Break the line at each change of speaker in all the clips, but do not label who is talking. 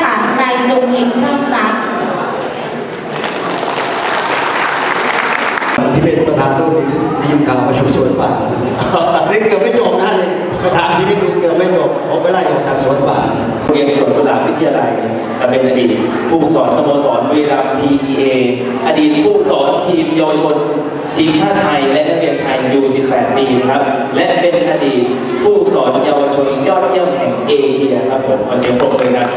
ค่ะนายจงกิจเพิ่มทรัพย์
ที่เป็นประธานรุ่นทีมข่าวประชุมสวนป่านี่เกือบไม่จบ กือบไม่จบผมไปไล่ออกจากสวนป่า
โรงเรียนสวนกุหลาบวิทยาลัยและเป็นอดีตผู้ฝึกสอนสโมสรบุรีรัมย์ PTA อดีตผู้ฝึกสอนทีมเยาวชนทีมชาติไทยและนักเรียนไทยอยู่18ปีนะครับ และเป็นอดีตผู้สอนเยาวชนยอดเยี่ยมแห่งเอเชียครับผมขอเสียงปรบมือครับ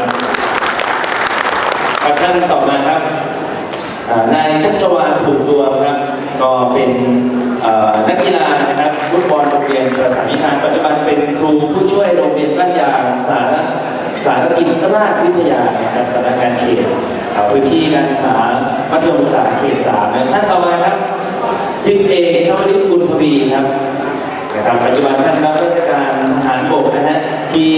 ครับท่านต่อมาครับนายชัชวานผูกดวครับ ก็เป็นนักกีฬานะครับฟุตบอลโรงเรียนประสานิทานปัจจุบันเป็น ช่วยโรงเรียนบ้านยางสารสารกิจราชวิทยานะครับสำนักงานเขตพื้นที่การศึกษามัธยมศึกษาเขตสามท่านต่อมาครับสิบเอกชวลิตกุลทวีครับนะครับปัจจุบันท่านรับราชการทหารบกนะฮะที่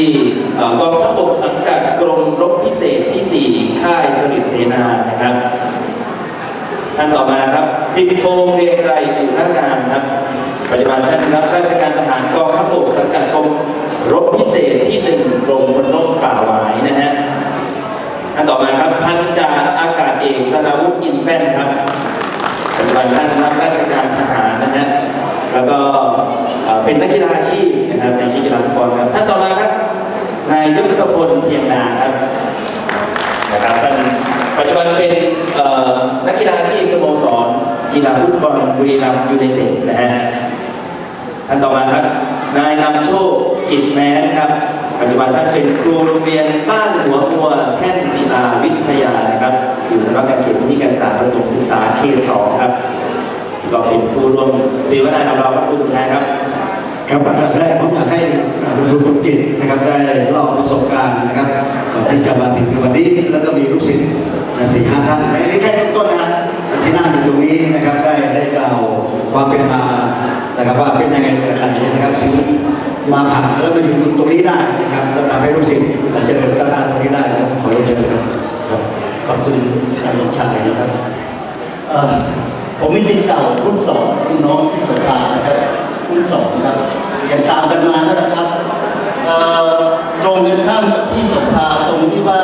กองทัพบกสังกัดกรมรบพิเศษที่ 4 ค่ายสฤษเสนานะครับ ท่านต่อมาครับสิบโทเรียงไรอุรางานครับ ปัจจุบันท่านรับราชการทหารกองทัพบกสังกัดกรม รบพิเศษที่หนึ่งกรมพลนกป่าหวายนะฮะท่านต่อมาครับพันจ่าอากาศเอกสราวุฒิอินแป้นครับปัจจุบันท่านรับราชการทหารนะฮะแล้วก็เป็นนักกีฬาอาชีพนะครับในชีพกีฬาฟุตบอลครับท่านต่อมาครับนายยศพลเทียมนาครับนะครับท่านปัจจุบันเป็นนักกีฬาอาชีพสโมสรกีฬาฟุตบอลบุรีรัมย์ยูไนเต็ดนะฮะท่านต่อมาครับนายนำโชค จิตแม้นครับ ปัจจุบันท่านเป็นครูโรงเรียนบ้านหัวมัวแค่นศิลาวิทยานะครับ อยู่สำนักงานเขตพื้นที่การศึกษาประถมศึกษาเขตสองครับก็เป็นผู้ร่วมเสวนากับเราครับผู้สุดท้ายครับ
ครับประการแรกผมอยากให้คุณครูคุณกิจนะครับได้เล่าประสบการณ์นะครับก่อนที่จะมาถึงวันนี้แล้วก็มีลูกศิษย์นะสี่ห้าท่านอันนี้แค่ต้นๆนะฮะที่นั่งอยู่ตรงนี้นะครับได้ได้กล่าวความเป็นมานะครับว่าเป็นยังไงกิดอะไรนะครับถึง มาผ่านแล้วมาอยู่ตรงนี้ได้นะครับแล้วทำให้ลูกศิษย์เจริญก้าวหน้าตรงนี้ได้นะขอเรียนเชิญครับ
ขอบคุณอาจารย์ลงชัยนะครับผมมีสิทธิ์เก่ารุ่นสองรุ่นน้องที่สงขานะครับรุ่นสองครับเรียนตามกันมาแล้วนะครับตรงกันข้ามกับที่สงขาตรงที่ว่า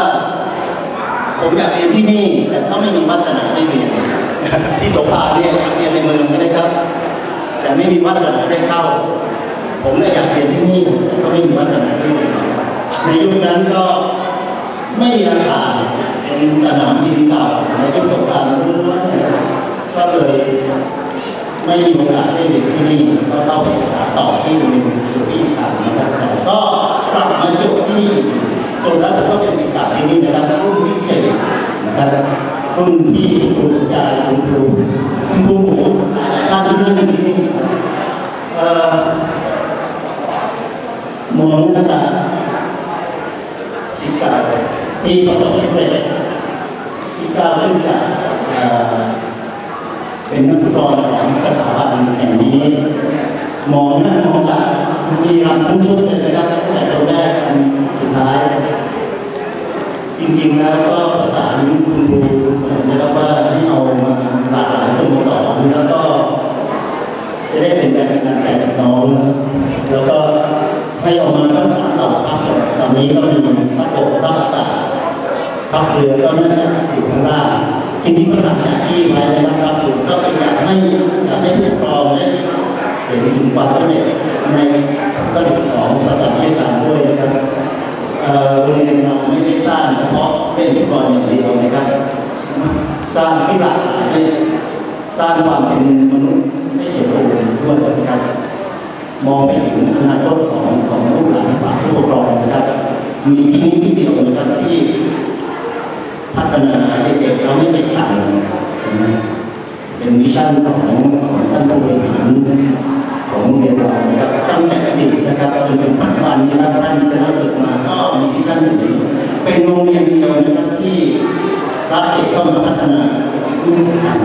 ผมอยากเรียนที่นี่ แต่ก็ไม่มีวาสนาได้เรียนที่สงขาเนี่ยอยากเรียนในเมืองนะครับ แต่ไม่มีวาสนาได้เข้า ผมเลยอยากเรียน นี่แต่ก็ไม่มีวาสนาได้เรียนในยุคนั้นก็ไม่มีอาคารเป็นสนามบินเก่าในยุคสงครามรุ่นนั้นก็เลยไม่มีโอกาสได้เรียนที่นี่ก็เข้าไปศึกษาต่อที่โรงเรียนสุริยานะครับแต่ก็กลับมาจบที่นี่ส่วนแล้วก็เป็นศิษย์เก่าที่นี่นะครับรุ่นพิเศษนะครับรุ่นพี่ครูจารย์คุณครูคุณครูหมูท่านที่เรื่งที่นี่เอ่อ มองหน้าตาสิบเก้าที่ประสบความสำเร็จสิบเก้าขึ้นจากเป็นนักฟุตบอลของสถาบันแห่งนี้ มองหน้ามองตามีรำทั้งชุดเลยนะครับตั้งแต่ตัวแรกจนสุดท้าย จริงๆแล้วก็ประสานคุณครูสนนะครับว่าให้เอามาหลากหลายสโมสรแล้วก็ จะได้เป็นการงานแต่น้องนะครับแล้วก็ ให้ออกมาทั้งสามเหล่าทัพตอนนี้ก็มีทัพบกทัพอากาศทัพเรือก็น่าจะอยู่ข้างล่างจริงๆก็สั่งจากที่ไว้แล้วนะครับผมก็เป็นอยากให้อยากให้ผู้ปกครองได้เห็นถึงความสำเร็จในระดับของภาษาเวียดนามด้วยนะครับเอ่อโรงเรียนเราไม่ได้สร้างเฉพาะเล่นฟุตบอลอย่างเดียวนะครับสร้างที่หลากหลายสร้างความเป็นมนุษย์ให้สมบูรณ์ด้วยนะครับมองไปถึงอนาคต มีที่ที่เดียวนะครับที่พัฒนาเด็กๆเราไม่เด็กต่างเป็นวิชั่นของของท่านผู้บริหารของโรงเรียนเรานะครับตั้งแต่อดีตนะครับจนถึงปัจจุบันนี้นะครับท่านจะรู้สึกมาก็มีวิชั่นอยู่เป็นโรงเรียนเดียวนะครับที่รับเด็กเข้ามาพัฒนารุ่นทัน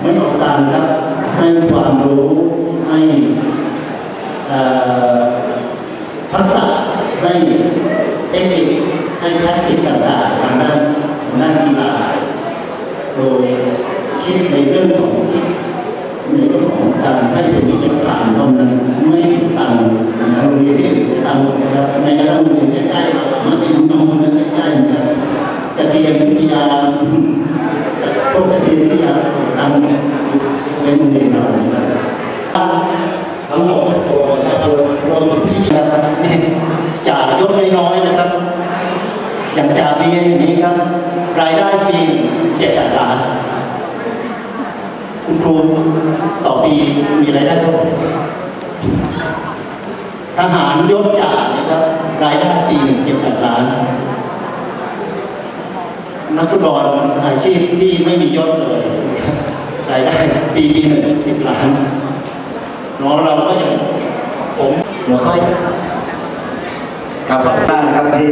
ไม่ออกการครับให้ความรู้ให้ทักษะ ให้เทคนิคให้แทคนิคต่างๆทางด้านด้านกีฬาโดยคิดในเรื่องของคิดในเรื่องของการให้เป็นวิทยาการเท่านั้นไม่เสิตังนะโรงเรียนที่สียตังนะครับในกระทั่งโรงเรียนใกล้ๆเรากระเทียมวิทยาพวกกระเทียมวิทยาตังเว้นเรียนเราทั้งหม อย่างจาเบียอย่างนี้ครับ รายได้ปีเจ็ดล้าน คุณครูต่อปีมีรายได้เท่าไหร่ทหารยศจ่านี่ยครับ รายได้ปีหนึ่งเจ็ดแปดล้าน นักฟุตบอลอาชีพที่ไม่มียศเลย รายได้ปีปีหนึ่งสิบล้านน้องเราก็ยังผมเดี๋ยวค่อย
ครับขอบคุณมากครับที่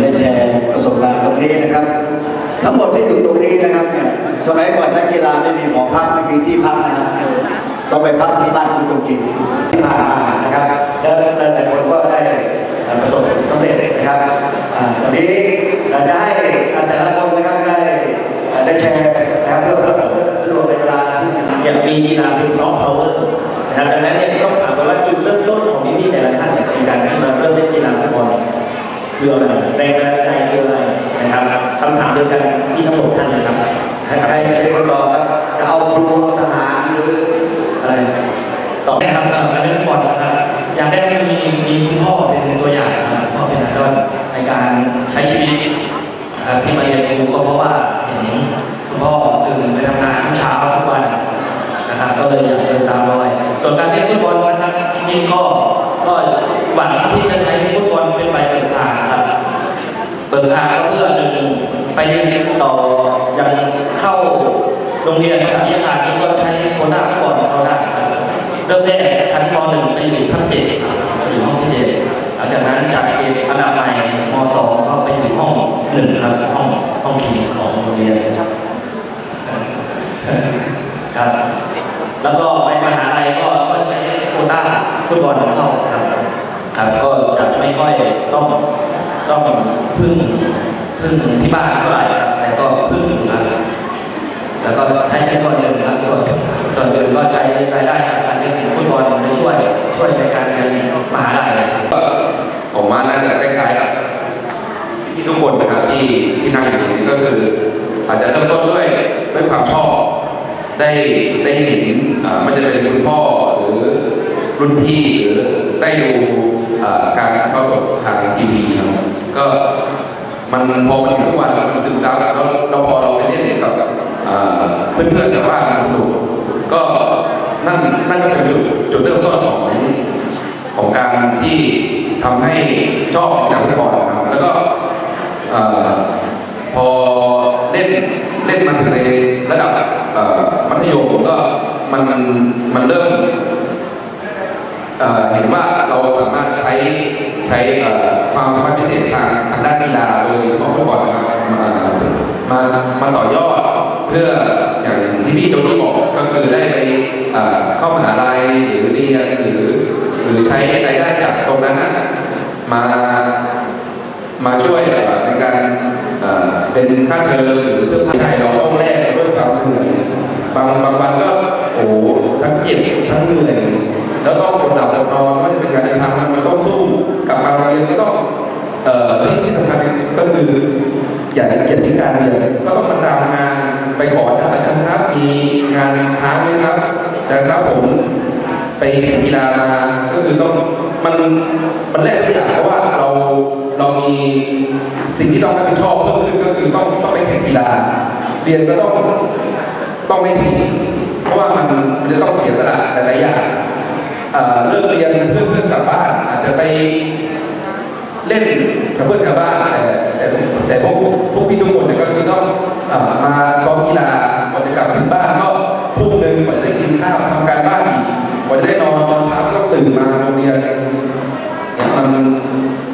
ได้แชร์ประสบการณ์ตรงนี้นะครับ ทั้งหมดที่อยู่ตรงนี้นะครับเนี่ยสมัยก่อนนักกีฬาไม่มีหอพักไม่มีที่พักนะครับต้องไปพักที่บ้านคุณตรงกินที่ผ่านมานะครับแล้วหลายๆคนก็ได้ประสบสำเร็จนะครับตอนนี้เราจะให้แต่ละคนนะครับได้ได้แชร์นะครับเพื่อเพื่อสะดวกในเวลาที่
อย่างมีกีฬาเป็นซอฟต์พาวเวอร์นะครับดังนั้นเนี่ยต้องถามกันว่าจุดเริ่มต้นของพี่ๆแต่ละท่านเนี่ยในการที่มาเริ่มเล่นกีฬาฟุตบอล คืออะไรแรงบันดาลใจคืออะไรนะครับคำถามเดียวกันที่ทั้งหมดท่านเลยครับ
ใครใครเป็นคนตอบครับจะเอาครูเอาทหารหรืออะไร
ตอบ
นะครับสำหรับการเล่นฟุตบอลนะครับอย่างแรกคือมีมีคุณพ่อเป็นตัวอย่างนะครับพ่อเป็นไอดอลในการใช้ชีวิตนะครับที่มาเรียนรู้ก็เพราะว่าเห็นคุณพ่อตื่นไปทำงานทุกเช้าทุกวันนะครับก็เลยอยากเดินตามรอยส่วนการเล่นฟุตบอลนะครับจริงๆก็ก็หวังที่จะใช้ฟุตบอลเป็นใบเปิดทางนะครับ เปิดทางเพื่อหนึ่งไปเรียนต่อยังเข้าโรงเรียนภาษาวิทยาการนี้ก็ใช้โควต้าฟุตบอลเข้าได้ครับเริ่มแรกชั้นม .1 ไปอยู่ชั้นเจ็ดครับอยู่ห้องที่เจ็ดหลังจากนั้นจากเอกอันดับใหม่ม .2 ก็ไปอยู่ห้องหนึ่งครับห้องห้องทีของโรงเรียนครับครับ แล้วก็ไปมหาลัยก็ก็ใช้โควต้าฟุตบอลเข้าครับครับก็จะไม่ค่อยต้อง ต้องพึ่งพึ่งที่บ้านเท่าไหร่แต่ก็พึ่งอยู่ครับแล้วก็ใช้เป็นส่วนหนึ่งครับส่วนส่วนอื่นก็ใช้รายได้จากการเล่นฟุตบอลมาช่วย ช่วยในการเรียนมหาลัย
ผมว่าน่าจะคล้ๆกับที่ทุกคนนะครับที่ที่นั่งอยู่ตรงนี้ก็คือ อาจจะเริ่มต้นด้วยด้วยความชอบได้ได้เห็นอ่อมันจะเป็นคุณพ่อหรือรุ่นพี่หรือได้ดูอ่อการเข้าสดทางทีว มันพอมันอยู่ทุกวันแล้วมันซึมซับแล้วเราพอเราไปเล่นกับเอ่อเพื่อนๆกับบ้านสนุกก็นั่นนั่นก็เป็นจุดจุดเริ่มต้นของของการที่ทำให้ชอบในฟุตบอลนะครับแล้วก็พอเล่นเล่นมาถึงในระดับมัธยมก็มันมันมันเริ่มเห็นว่าเราสามารถใช้ ช้ความสามารถพิเศษทางทางด้านกีฬาโดยเฉพาะฟุตบอลนะมามามาต่อยอดเพื่ออย่างที่พี่โจนี่บอกก็คือได้ไปเข้ามหาลัยหรือเรียนหรือหรือใช้รายได้จากตรงนั้นน่ะมามาช่วยในการเป็นค่าเทอมหรือเสื้อผ้าให้เราต้องแลกด้วยความเหนื่อยบางบางวันก็โอ้ทั้งเจ็บทั้งเหนื่อยแล้วต้องอดหลับอดนอนไม่ว่าจะเป็นการเดินทา ก็คืออย่าอย่าทิ้งการเรียนก็ต้องมาตามงานไปขออาจารย์ครับมีงานค้างไหมครับอาจารย์ครับผมไปแข่งกีฬามาก็คือต้องมันมันแรกทุกอย่างเพราะว่าเราเรามีสิ่งที่ต้องรับผิดชอบเพิ่มขึ้นก็คือต้องต้องไปแข่งกีฬา เรียนก็ต้องต้องไม่ทิ้งเพราะว่ามันจะต้องเสียสละหลายๆอย่างเลิกเรียนเพื่อนเพื่อนกลับบ้านอาจจะไป เล่นกับเพื่อนกับบ้านแต่แต่พวกพวกพี่ทุกคนเนี่ยก็คือต้องมาซ้อมกีฬาก่อนจะกลับถึงบ้านก็ทุ่มหนึ่งกว่าจะได้กินข้าวทำการบ้านอีกกว่าจะได้นอนตอนเช้าก็ตื่นมาโรงเรียนมัน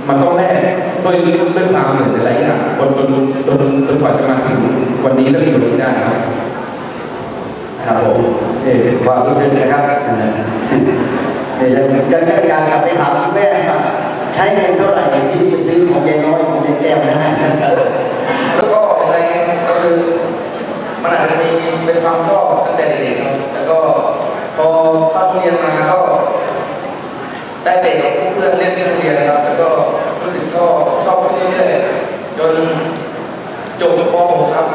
มันต้องแลกด้วยด้วยความเหนื่อยหลายอย่างจนจนจนจนกว่าจะมาถึงวันนี้แล้วอยู่ตรงนี้ได้ครับ
ครับผมนี่เป็นความรู้สึกนะครับเอ่อนี่ยังยังยังอยากกลับไปถามคุณแม่ว่า ใช้เงินเท่าไหร่ที่ไปซื้อของยายน้อยของยายแก้วนะฮะ
แล้วก็อะไรก็คือมันอาจจะมีเป็นความชอบตั้งแต่เด็กๆแล้วก็พอเข้าโรงเรียนมาก็ได้เตะกับเพื่อนเล่นที่โรงเรียนนะครับแล้วก็รู้สึกชอบชอบขึ้เรื่อยๆจนจบป .6 ครับ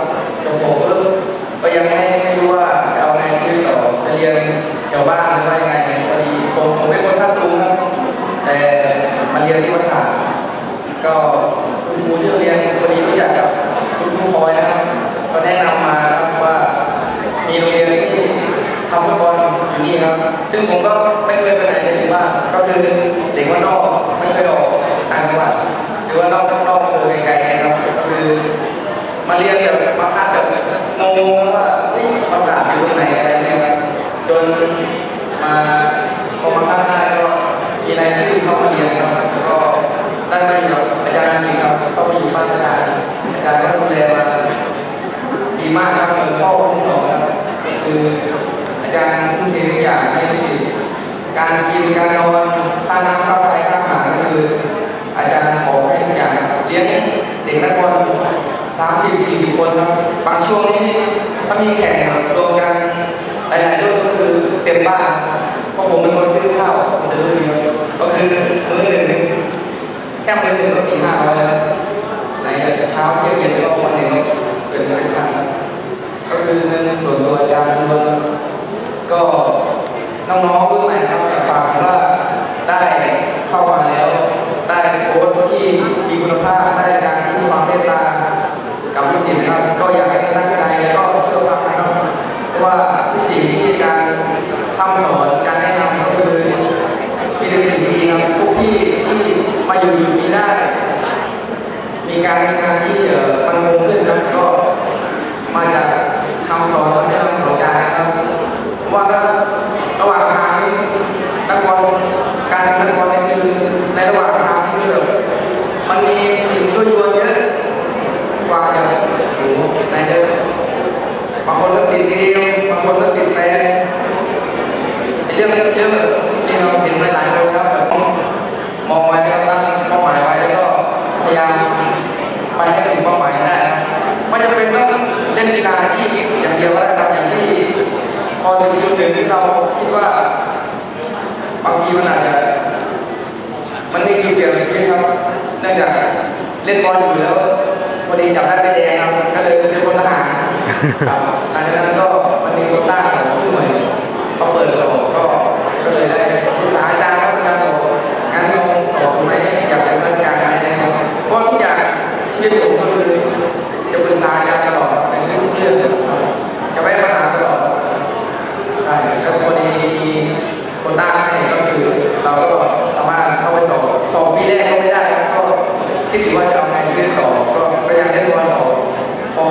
จบป .6 แล้วก็ยังไม่ไม่รู้ว่าจะเอาไงชื่อต่อจะเรียนแถวบ้านหรือว่ายังไงพอดีผมผมเป็นคนท่าตูครับแต่ วัดศาสตร์ก็คุณครูที่โรงเรียนพอดีรู้จักกับคุณครูพลอยนะครับก็แนะนำมาครับว่ามีโรงเรียนที่ทำฟุตบอลอยู่นี่ครับ ซึ่งผมก็ไม่เคยไปไหนเลยว่า ก็คือเด็กว่านอกไม่เคยออกต่างจังหวัดหรือว่านอกนอกเมืองไกลๆนะครับก็คือมาเรียนแบบมาคาดแบบงงๆว่าภาษาอยู่ตรงไหนอะไรเนี่ยจนมาพอมาคาดได้ก็ มีรายชื่อเข้ามาเรียนครับแล้วก็ได้มาอยู่กับอาจารย์นี่ครับเข้าไปอยู่บ้านอาจารย์อาจารย์ก็ดูแลมาดีมากครับเหมือนพ่อคนที่สองครับคืออาจารย์ทุ่มเททุกอย่างให้ลูกศิษย์การกินการนอนค่าน้ำค่าไฟค่าอาหารก็คือ อาจารย์ขอให้ทุกอย่างเลี้ยงเด็กนักบอลสามสิบสี่สิบคนครับบางช่วงนี้ถ้ามีแข่งครับรวมกันหลายๆรุ่นก็คือเต็มบ้านเพราะผมเป็นคนซื้อข้าวผมจะรู้ดีครั บก็คือมือหนึ่งแค่มื้อหนึ่งก็สี่ห้าร้อยแล้วไหนจะเช้าเที่ยงเย็นก็วันหนึ่งเป็นรายการครับก็คือเงินส่วนตัวอาจารย์ล้วนก็น้องๆรุ่นใหม่ครับอยากฝากว่าได้เข้ามาแล้ว ได้โค้ชที่มีคุณภาพได้การที่มีความเมตตากับลูกศิษย์นะครับก็อยากให้ตั้งใจแล้วก็เชื่อฟังนะครับว่าทุกสิ่งที่อาจารย์ทำสอนการแนะนำก็คือมีแต่สิ่งดีครับพวกพี่ที่ มาอยู่จุดนี้ได้ มีการทำงานที่เอ่อมันคงขึ้นนะก็มาจากคำสอนและแนะนำของอาจารย์นะครับว่าระหว่างทางนี้นักบอลการเป็นนักบอลเนี่ยคือในระหว่างทางนี่คือแบบมันมีสิ่งยั่วยวนเยอะกว่าอย่างโอ้โหไหนจะบางคนก็ติดเกมบางคนก็ติดแฟนไอ้เรื่องเรื่องที่เราเห็นหลายๆคนครับแบบมองไว้แล้วตั้งเป้าหมายไว้แล้วก็พยายาม ไป ให้ถึงเป้าหมายได้นะไม่จำเป็นต้องเล่นกีฬาอาชีพอย่างเดียวก็ได้ครับอย่างที่พอถึงจุดหนึ่งที่เราคิดว่าบางทีมันอาจจะมันไมีจุดเปลี่ยนใชีวิตครับเนื่องจากเล่นบอลอยู่แล้วพอดีจับได้ใบแดงครับก็เลยเป็นคนทหารครับหลังจากนั้นก็มันมีโควต้าของผู้ใหม่เขาเปิดสอบก็ก็เลยได้ ชีวิตผมก็คือจะปรึกษาอาจารย์ตลอดในทุกเรื่องครับจะไม่ปัญหาตลอดใช่แล้วพอดีมีควต้าให้ก็คือเราก็สามารถเข้าไปสอบสอบปีแรกก็ไม่ได้ก็คิดอยู่ว่าจะเอาไงชีวิตต่อก็พยายามเล่นบอลต่อพอ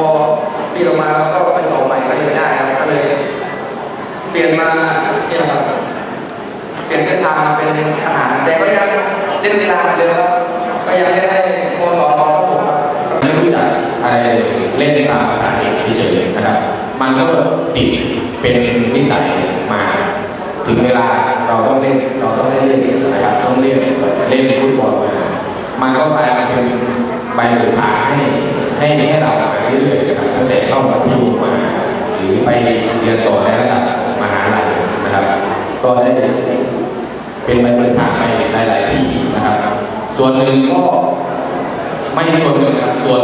ปีลงมาแล้วก็ไปสอบใหม่ก็ยังไม่ได้ครับก็เลย เปลี่ยนมาเนี่ยครับเปลี่ยนเส้นทางมาเป็นทหารแต่ก็ยังเล่นกีฬาเหมือนเดิมก็ยังเล่นให้สโมสอลครับผม
ไม่รู้จักอะไรเล่นตามภาษาเด็กเฉยๆนะครับ มันก็ติดเป็นนิสัยมา ถึงเวลาเราต้องเล่นเราต้องเล่นนะครับต้องเล่นเล่นฟุตบอลมามันก็กลายมาเป็นใบเบิกทางให้ให้ให้เรามาเรื่อยๆนะครับตั้งแต่เข้ามาที่มาหรือไปเรียนต่อในระดับมหาลัยนะครับ ก็ได้เป็นใบเบิกทางไปหลายๆที่นะครับ ส่วนหนึ่งก็ ไม่ใช่ส่วนหนึ่งนะครับส่วน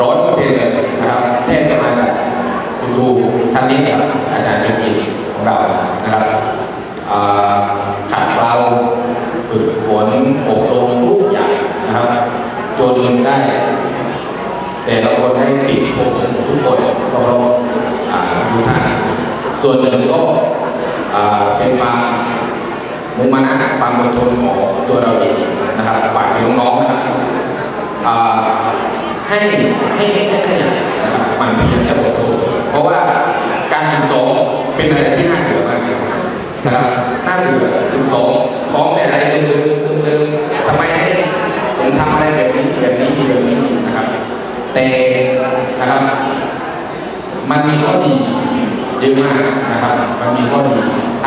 ร้อยเปอร์เซ็นต์เลยนะครับแทบจะมาจากคุณครูท่านนี้กับอาจารย์ยุกิของเรานะครับขัดเราฝึกฝนอบรมทุกอย่นะครับจนได้แต่ละคนให้ปิดผมทุกคนเพราะอ่าทุกท่านส่วนหนึ่งก็เป็นมามุ่งมั่นนะความอดทนของตัวเราเองนะครับฝากถึงน้องๆนะครับอ่า ให้ให้ให้ให้ขยันนะครับหมันเพียรและอดทนเพราะว่าการฝึกซ้อมเป็นอะไรที่น่าเบื่อมากนะครับน่าเบื่อฝึกซ้อมซ้อมแต่อะไรเดิมเดิมๆทำไมให้ผมทำอะไรแบบนี้แบบนี้แบบนี้นะครับ แต่นะครับ มันมีข้อดีเยอะมากนะครับ มันมีข้อดี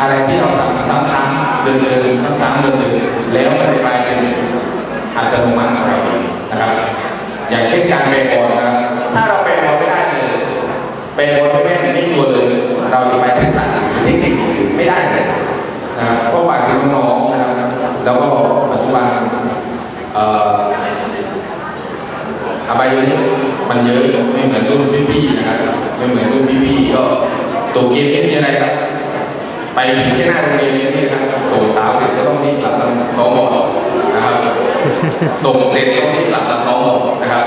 อะไรที่เราทำซ้ำๆเดินๆซ้ำๆเดินๆแล้วมันจะกลายเป็นอัตโนมัติของเราเองนะครับ อย่างเช่นการแปลบอลนะถ้าเราแปลบอลไม่ได้เลยแปลบอลไม่แม่นไม่ชัวเลยเราจะไปทักษะเทคนิคไม่ได้เลยนะครับก็ฝากน้องๆนะครับแล้วก็ปัจจุบันเอ่ออบายนี้มันเยอะไม่เหมือนรุ่นพี่ๆนะครับไม่เหมือนรุ่นพี่ๆก็ตัวเกมไม่มีอะไรครับไปถึงแค่หน้าโรงเรียนนี่นะครับส่งสาวเสร็จก็ต้องรีบกลับมาซ้อมบอล ส่งเสร็จก็หลับมาซ้อมนะครับ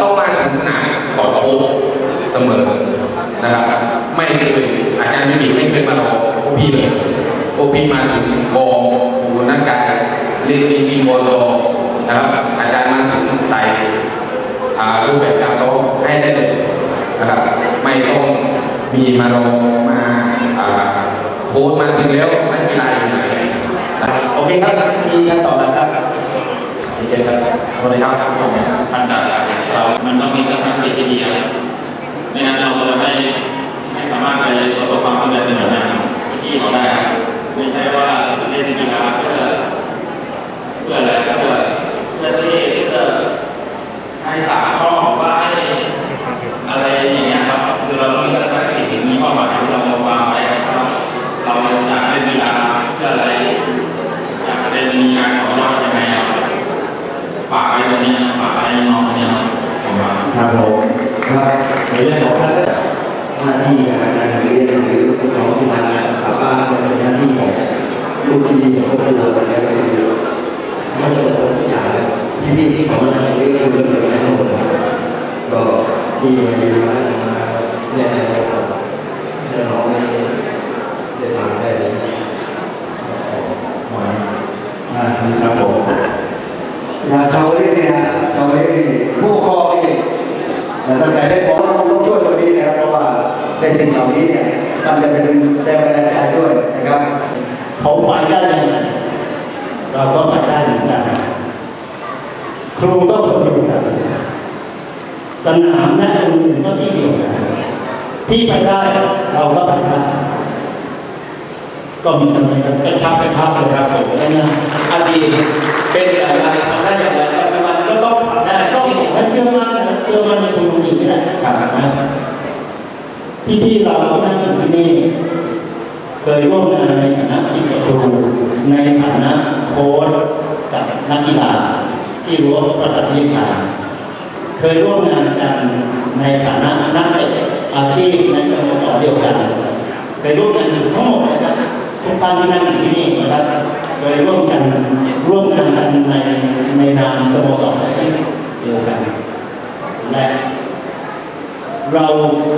ต้องมาถึงสนามก่อนโค้เสมอนะครับ ไม่เคยอาจารย์ไม่มีไม่เคยมารอพวกพี่เลยพวกพี่มาถึงบอดูหน้ากายเรียนจริงๆบอลนะครับอาจารย์มาถึงใส่รูปแบบการซ้อมให้ได้เลยนะครับไม่ต้องมีมารอมาโค้ชมาถึงแล้วนักกีฬาอยู่ไหน
โอเคครับ มีท่านต่อแล้วครับเชิญครับสวัสดีครับผม
ท่านจากเรามันต้องมีทัศนคติที่ดีครับไม่งั้นเราจะไม่สามารถไปประสบความสำเร็จในแบบนั้นที่เขาได้ครับไม่ใช่ว่าเล่นกีฬาเพื่อเพื่ออะไรครับเพื่อเพื่อที่เพื่อให้สาชอบว่าให้อะไรอย่างเงี้ยครับ คือเราต้องมีทัศนคติมีเป้าหมายที่เราวางไว้ครับเราอยากเล่นกีฬาเพื่ออะไรอยากเป็นมีการต่อยอดยังไงครับ ฝากไว้ตรงนี้นะฝากไว้น้องคนนี้นะผมว่า
ครับผม
ครับ
ใน เรื่องของทัศน
หน้าที่การงานเรียนหรือของที่มากลับบ้านเป็นหน้าที่ของลูกที่ของครอบครัวแล้วก็คือไม่ประสบทุกอย่างพี่พี่ที่ขามาทำเรื่องคือเรื่องขอะไรทั้งหมดก็ที่มาเรียนมาเนี่ยนะครับเรื่องน้องได้ได้ทำได้เลย
อ่าครับผม
อย่างชาเรียนเนี่ยชาเรียนนี่ผู้ครองนี่แต่ตั้งแต่ได้บอ ในสิ่งเหล่านี้เนี่ยมันจะเป็นแรงบันดาลใจด้วยนะครับ
เขาไปได้ยังไงเราก็ไปได้เหมือนกันครูก็คนเดียวกันสนามและโรงเรียนก็ที่เดียวกันที่ไปได้เราก็ไปได้ก็มีอะไรกันกระชับกระชับเลยครับผมนะ
อดีตเป็นอย่างไรทำได้อย่างไรปัจจุบันก็ต้องทำได้
ก็
ที่
ผมให้เชื่อมั่นนะเชื่อมั่นในคุณลุงอีกนี่แหละครับนะ พี่ๆเราที่นั่งอยู่ที่นี่เคยร่วมงานในฐานะศิษย์ครูในฐานะโค้ชกับนักกีฬาที่รั้วประสาทวิทยาเคยร่วมงานกันในฐานะนักเตะอาชีพในสโมสรเดียวกันเคยร่วมกันทั้งหมดนะครับทุกท่านที่นั่งอยู่ที่นี่นะครับเคยร่วมกันร่วมงานกันในในนามสโมสรอาชีพเดียวกันและ เรา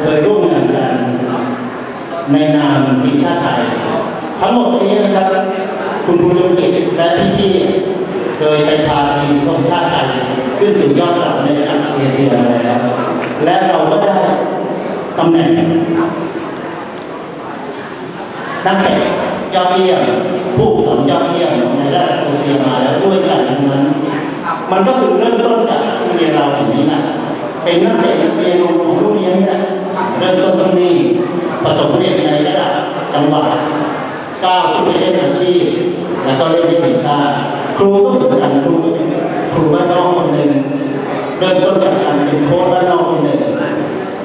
เคยร่วมงานกันในนามทีมชาติไทย ทั้งหมดนี้นะครับ คุณภูมิกิจและพี่ๆเคยไปพาทีมทีมชาติไทยขึ้นสู่ยอดเสาในระดับเอเชียมาแล้ว และเราก็ได้ตำแหน่งนักเตะยอดเยี่ยมผู้สอนยอดเยี่ยมในระดับเอเชียมาแล้วด้วยกันทั้งนั้น มันก็คือเริ่มต้นจากโรงเรียนเราอย่างนี้นะ เป็นนักเตะนักเรียนของโรงเรียนนี่แหละเริ่มต้นตรงนี้ประสบความสำเร็จในระดับจังหวัดก้าวขึ้นไปเล่นอาชีพแล้วก็เล่นในทีมชาติครูก็เหมือนกันครูครูบ้านนอกคนหนึ่งเริ่มต้นจากการเป็นโค้ชบ้านนอกคนหนึ่ง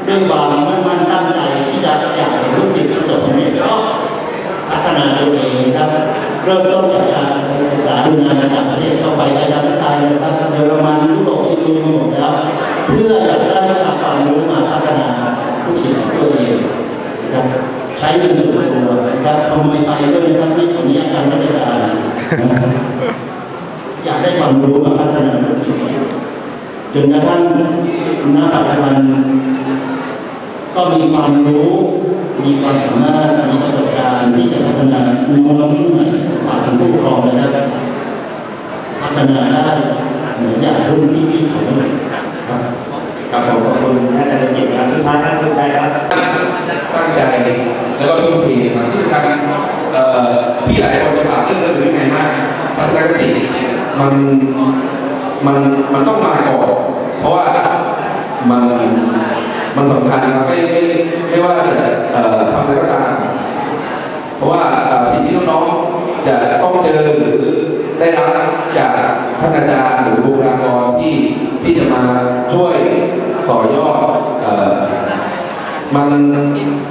ด้วยความมุ่งมั่นตั้งใจที่จะอยากเห็นลูกศิษย์ประสบความสำเร็จก็พัฒนาตัวเองนะครับ เริ่มต้นจากการศึกษาดูงานในต่างประเทศเข้าไปอาจาระครับเยอรมันยุโรปที่รู้มาหมดแล้ว เพื่ออยากได้วิชาความรู้มาพัฒนาผู้ศิษย์ของตัวเองนะครับใช้เงินส่วนตัวนะครับทำไมไปด้วยนะครับไม่ขออนุญาตการราชการนะครับอยากได้ความรู้มาพัฒนาผู้ศิษย์ จนกระทั่งณปัจจุบันก็มีความรู้ มีความสามารถ มีประสบการณ์ที่จะพัฒนาน้องๆรุ่นใหม่ผ่านผู้ปกครองนะครับพัฒนาได้เหมือนอย่างรุ่นพี่ๆของเราครับ
ครับผมขอบคุณท่านอาจารย์เกียรติครับสุดท้ายท่านคุณชัยครับ
ตั้งใจแล้วก็ทุ่มเทครับที่สำคัญพี่หลายคนจะถามเรื่องเรื่องนี้ไงมากทัศนคติมัน มันมันต้องมาก่อนเพราะว่ามันมันสำคัญนะครับไม่ไม่ไม่ว่าจะทำอะไรก็ตามเพราะว่าสิ่งที่น้องๆจะต้องเจอหรือได้รับจากท่านอาจารย์หรือบุคลากรที่ที่จะมาช่วยต่อยอดมัน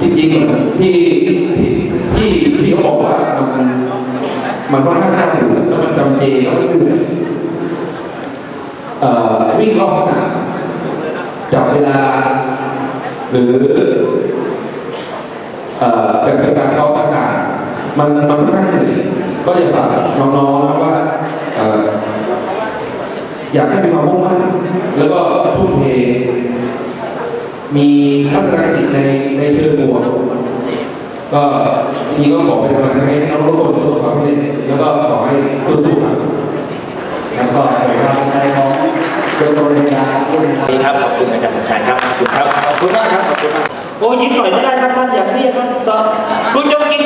จริงๆที่ที่ที่พี่เขาบอกว่ามันมันค่อนข้างน่าเบื่อแล้วมันจำเจแล้วมันเหนื่อยเอ่อ วิ่งรอบสนามจับเวลา หรือเป็นการซ้อมต่างๆมันมันค่งเหนื่ยก็อยากฝากน้องๆนะว่าอยากให้มีความมุ่งมั่นแล้วก็ทุ่มเทมีทัศนคติในในเชิงบวกก็นี่ก็ขอเป็นกำลังใจให้น้องทุกคนประสบความสำเร็จแล้วก็ขอให้สู้ๆครับ
แล้วก็ของโดยโดยงานผู้บริหาร
ดี ครับขอบคุณอาจารย์สมชายครับขอบคุณครับ
ขอบคุณมากครับขอบคุณมาก
โอ้ยิ้มหน่อยก็ได้ครับท่านอย่าเครียดครับจอคุณจงกิน